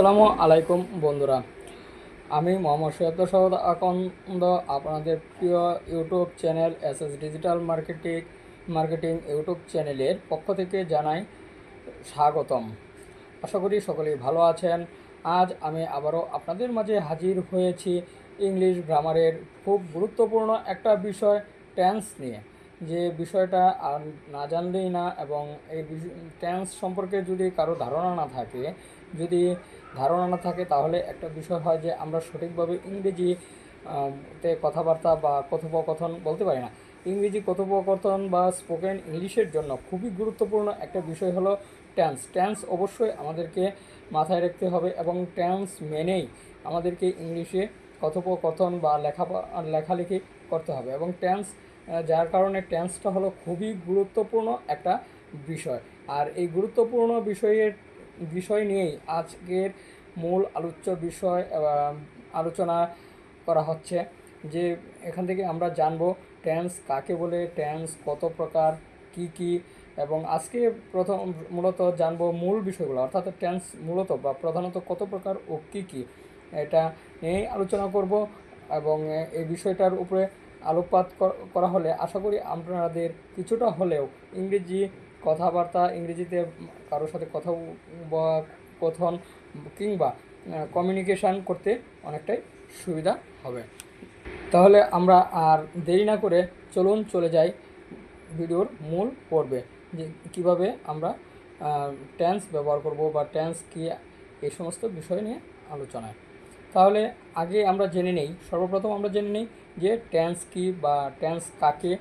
আসসালামু আলাইকুম, বন্ধুরা। আমি মোহাম্মদ সৈয়দ সৌদ আকন্দ, আপনাদের প্রিয় YouTube channel S S digital marketing marketing YouTube চ্যানেলের পক্ষ থেকে জানাই স্বাগতম। আশা করি সকলেই ভালো আছেন। আজ আমি আবারও আপনাদের মাঝে হাজির হয়েছি ইংলিশ গ্রামারের খুব গুরুত্বপূর্ণ একটা বিষয় টেন্স নিয়ে। যে বিষয়টা আর না জানলেই না এবং এই টেন্স সম্পর্কে যদি কারও ধারণা না থাকে যদি ধারণা না থাকে, তাহলে একটা বিষয় হয় যে আমরা সঠিকভাবে ইংরেজি তে কথাবার্তা বা কথোপকথন বলতে পারি না। ইংরেজি কথোপকথন বা স্পোকেন ইংলিশের জন্য খুবই গুরুত্বপূর্ণ একটা বিষয় হলো ট্যান্স ট্যান্স অবশ্যই আমাদেরকে মাথায় রাখতে হবে এবং ট্যান্স মেনেই আমাদেরকে ইংলিশে কথোপকথন বা লেখা, লেখালেখি করতে হবে এবং ট্যান্স যার কারণে ট্যান্সটা হলো খুবই গুরুত্বপূর্ণ একটা বিষয়। আর এই গুরুত্বপূর্ণ বিষয়ের বিষয় নিয়েই আজকের মূল আলোচ্য বিষয় আলোচনা করা হচ্ছে যে এখান থেকে আমরা জানব টেন্স কাকে বলে টেন্স কত প্রকার, কি কি, এবং আজকে প্রথম মূলত জানব মূল বিষয়গুলো, অর্থাৎ টেন্স মূলত বা প্রধানত কত প্রকার ও কী কী, এটা নিয়েই আলোচনা করব এবং এই বিষয়টার উপরে আলোকপাত করা হলে আশা করি আপনাদের কিছুটা হলেও ইংরেজি কথাবার্তা ইংরেজিতে, কারোর সাথে কথা কথন কিংবা কমিউনিকেশান করতে অনেকটাই সুবিধা হবে। তাহলে আমরা আর দেরি না করে চলুন চলে যাই ভিডিওর মূল পর্বে, যে কীভাবে আমরা টেন্স ব্যবহার করব বা টেন্স কী, এই সমস্ত বিষয় নিয়ে আলোচনায়। তাহলে আগে আমরা জেনে নেই, সর্বপ্রথম আমরা জেনে নেই যে টেন্স কী বা টেন্স কাকে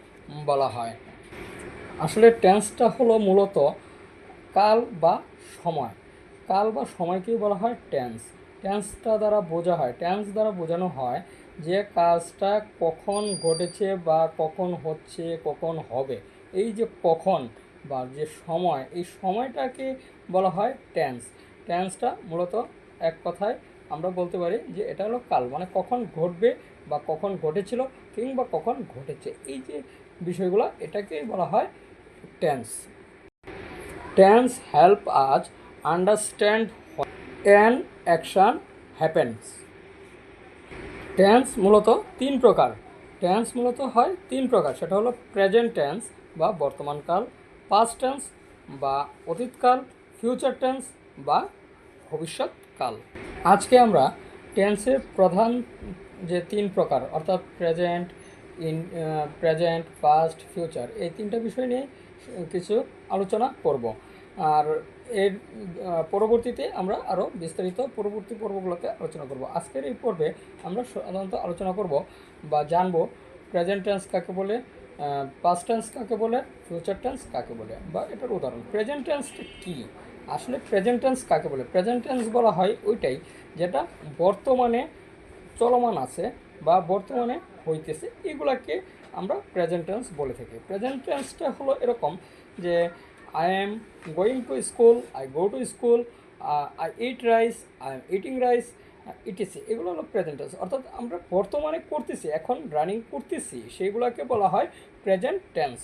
বলা হয়। আসলে টেন্সটা হলো মূলত কাল বা সময়। কাল বা সময়কেই বলা হয় টেন্স। টেন্সটা দ্বারা বোঝা হয়, টেন্স দ্বারা বোঝানো হয় যে কাজটা কখন ঘটেছে বা কখন হচ্ছে, কখন হবে। এই যে কখন বা যে সময়, এই সময়টাকে বলা হয় টেন্স। টেন্সটা মূলত এক কথায় আমরা বলতে পারি যে এটা হলো কাল মানে কখন ঘটবে বা কখন ঘটেছিল কিংবা কখন ঘটেছে। এই যে বিষয়গুলো, এটাকেই বলা হয় tense tense help us understand an action happens tense মূলত তিন প্রকার। টেন্স মূলত হয় তিন প্রকার। সেটা হলো প্রেজেন্ট টেন্স বা বর্তমানকাল পাস্ট টেন্স বা অতীতকাল ফিউচার টেন্স বা ভবিষ্যৎকাল। আজকে আমরা টেন্সের প্রধান যে তিন প্রকার, অর্থাৎ present in present past future এই তিনটা বিষয় নিয়ে কিছু আলোচনা করব। আর এর পরবর্তীতে আমরা আরও বিস্তারিত পরবর্তী পর্বগুলোতে আলোচনা করব। আজকের এই পর্বে আমরা সাধারণত আলোচনা করব বা জানব প্রেজেন্ট টেন্স কাকে বলে পাস্ট টেন্স কাকে বলে ফিউচার টেন্স কাকে বলে বা এটার উদাহরণ। প্রেজেন্ট টেন্সটা কী? আসলে প্রেজেন্ট টেন্স কাকে বলে? প্রেজেন্ট টেন্স বলা হয় ওইটাই যেটা বর্তমানে চলমান আছে বা বর্তমানে হইতেছে। এগুলাকে আমরা প্রেজেন্ট টেন্স বলে থাকি। প্রেজেন্ট টেন্সটা হলো এরকম যে I am going to school I go to school I eat rice I am eating rice etc এগুলো হলো প্রেজেন্ট টেন্স অর্থাৎ আমরা বর্তমানে করতেছি, এখন রানিং করতেছি, সেইগুলোকে বলা হয় প্রেজেন্ট টেন্স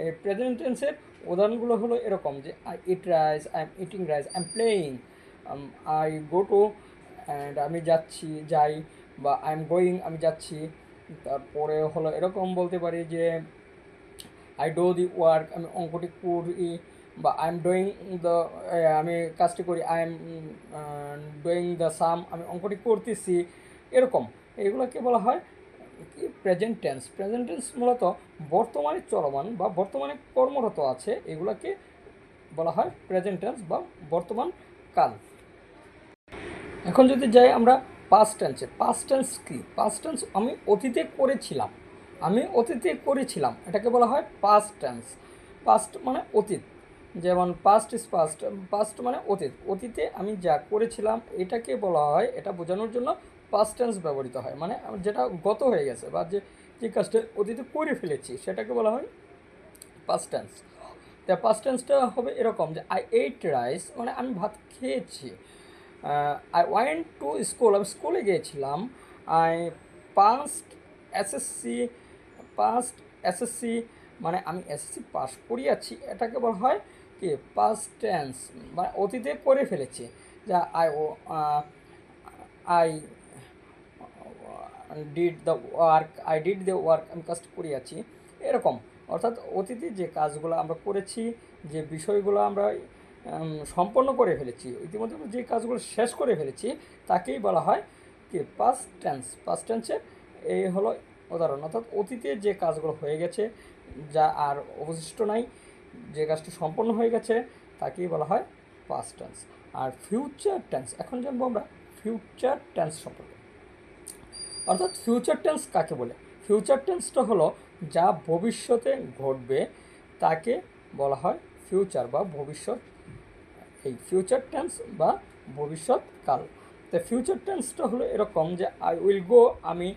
এই প্রেজেন্ট টেন্সের উদাহরণগুলো হলো এরকম যে I eat rice I am eating rice I am playing I go to and আমি যাচ্ছি, যাই, বা আই এম গোয়িং আমি যাচ্ছি তারপরে হলো এরকম বলতে পারি যে আই ডো দি ওয়ার্ক আমি অঙ্কটি করি বা আই এম ডুইং দ্য আমি কাজটি করি I am doing the sum আমি অঙ্কটি করতেছি, এরকম। এগুলোকে বলা হয় কি? প্রেজেন্ট টেন্স প্রেজেন্ট টেন্স মূলত বর্তমানে চলমান বা বর্তমানে কর্মরত আছে, এগুলোকে বলা হয় প্রেজেন্ট টেন্স বা বর্তমান কাল। এখন যদি যাই আমরা পাস্ট টেন্সে পাস্ট টেন্স কী? পাস্ট টেন্স আমি অতীতে করেছিলাম। আমি অতীতে করেছিলাম। এটাকে বলা হয় পাস্ট টেন্স পাস্ট মানে অতীত। যেমন পাস্ট ইজ পাস্ট পাস্ট মানে অতীত। অতীতে আমি যা করেছিলাম, এটাকে বলা হয়, এটা বোঝানোর জন্য পাস্ট টেন্স ব্যবহৃত হয়। মানে যেটা গত হয়ে গেছে বা যে যে কাজটা অতীতে করে ফেলেছি, সেটাকে বলা হয় পাস্ট টেন্স তা পাস্ট টেন্সটা হবে এরকম যে আই এইট রাইস মানে আমি ভাত খেয়েছি। আই ওয়েন্ট টু স্কুল আমি স্কুলে গিয়েছিলাম। I passed SSC passed SSC মানে আমি এসএসসি পাস করিয়াছি, এটাকে বলা হয় কি? পাস্ট টেন্স মানে অতীতে করে ফেলেছি। যা I O I did the work I did the work আমি কাজটা করিয়াছি। এরকম, অর্থাৎ অতীতে যে কাজগুলো আমরা করেছি, যে বিষয়গুলো আমরা সম্পন্ন করে ফেলেছি। ইতিমধ্যে যে কাজগুলো শেষ করে ফেলেছি, তাকেই বলা হয় কি পাস্ট টেন্স পাস্ট টেন্সের এই হলো উদাহরণ। অর্থাৎ অতীতে যে কাজগুলো হয়ে গেছে, যা আর অবশিষ্ট নাই, যে কাজটি সম্পন্ন হয়ে গেছে, তাকেই বলা হয় পাস্ট টেন্স আর ফিউচার টেন্স এখন জানব আমরা ফিউচার টেন্স সম্পর্কে। অর্থাৎ ফিউচার টেন্স কাকে বলে? ফিউচার টেন্সটা হলো যা ভবিষ্যতে ঘটবে, তাকে বলা হয় ফিউচার বা ভবিষ্যৎ এই ফিউচার টেন্স বা ভবিষ্যৎকাল তো ফিউচার টেন্সটা হলো এরকম যে আই উইল গো আমি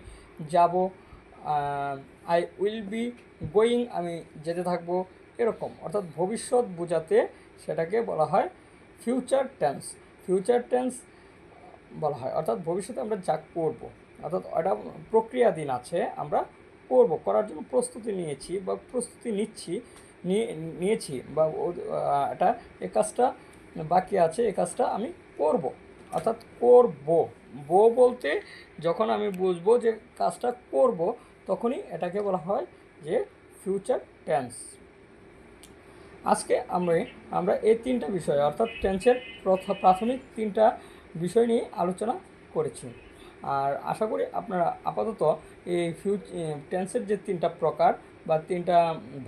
যাব আই উইল বি গোয়িং আমি যেতে থাকব, এরকম। অর্থাৎ ভবিষ্যৎ বোঝাতে সেটাকে বলা হয় ফিউচার টেন্স ফিউচার টেন্স বলা হয়। অর্থাৎ ভবিষ্যতে আমরা যা করব, অর্থাৎ এটা প্রক্রিয়াধীন আছে, আমরা করব, করার জন্য প্রস্তুতি নিয়েছি বা প্রস্তুতি নিচ্ছি, নিয়ে, নিয়েছি বা এটা এই কাজটা বাকি আছে এই কাজটা আমি করব। অর্থাৎ করব। বো বলতে যখন আমি বুঝব যে কাজটা করব, তখনই এটাকে বলা হয় যে ফিউচার টেন্স আজকে আমরা আমরা এই তিনটা বিষয়, অর্থাৎ টেন্সের প্রথ- প্রাথমিক তিনটা বিষয় নিয়ে আলোচনা করেছি। আর আশা করি আপনারা আপাতত ফিউচ টেন্সের যে তিনটা প্রকার বা তিনটা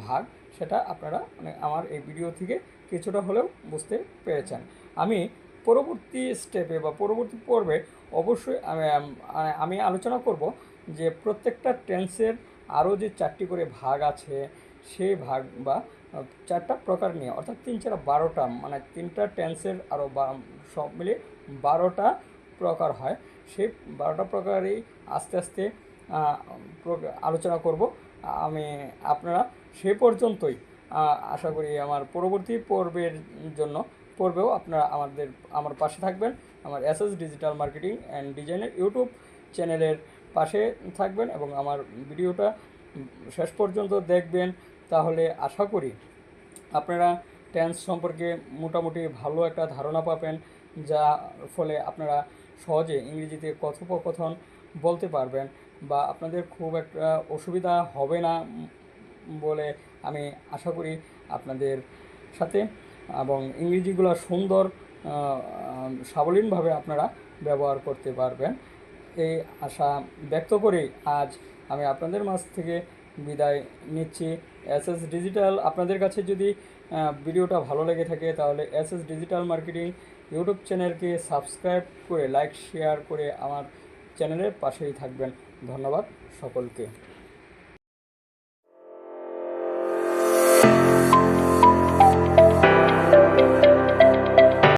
ভাগ, সেটা আপনারা মানে আমার এই ভিডিও থেকে কিছুটা হলেও বুঝতে পেরেছেন। আমি পরবর্তী স্টেপে বা পরবর্তী পর্বে অবশ্যই আমি আলোচনা করব যে প্রত্যেকটা টেন্সের আরও যে চারটি করে ভাগ আছে সেই ভাগ বা চারটা প্রকার নিয়ে, অর্থাৎ তিন চার বারোটা মানে তিনটা টেন্সের আরও সব মিলিয়ে বারোটা প্রকার হয়। সেই বারোটা প্রকারেই আস্তে আস্তে আলোচনা করব। আমি, আপনারা সে পর্যন্তই। আশা করি আমার পরবর্তী পর্বের জন্য, পর্বেও আপনারা আমাদের, আমার পাশে থাকবেন। আমার S S digital marketing and ডিজাইনের ইউটিউব চ্যানেলের পাশে থাকবেন এবং আমার ভিডিওটা শেষ পর্যন্ত দেখবেন। তাহলে আশা করি আপনারা টেন্স সম্পর্কে মোটামুটি ভালো একটা ধারণা পাবেন যা ফলে আপনারা সহজে ইংরেজিতে কথোপকথন বলতে পারবেন। বা আপনাদের খুব একটা অসুবিধা হবে না বলে আমি আশা করি আপনাদের সাথে এবং ইংরেজিগুলো সুন্দর সাবলীনভাবে আপনারা ব্যবহার করতে পারবেন। এই আশা ব্যক্ত করেই আজ আমি আপনাদের মাঝ থেকে বিদায় নিচ্ছি। এস এস ডিজিটাল আপনাদের কাছে যদি ভিডিওটা ভালো লেগে থাকে তাহলে S S digital marketing YouTube চ্যানেলকে সাবস্ক্রাইব করে, লাইক, শেয়ার করে আমার চ্যানেলের পাশেই থাকবেন। ধন্যবাদ সকলকে।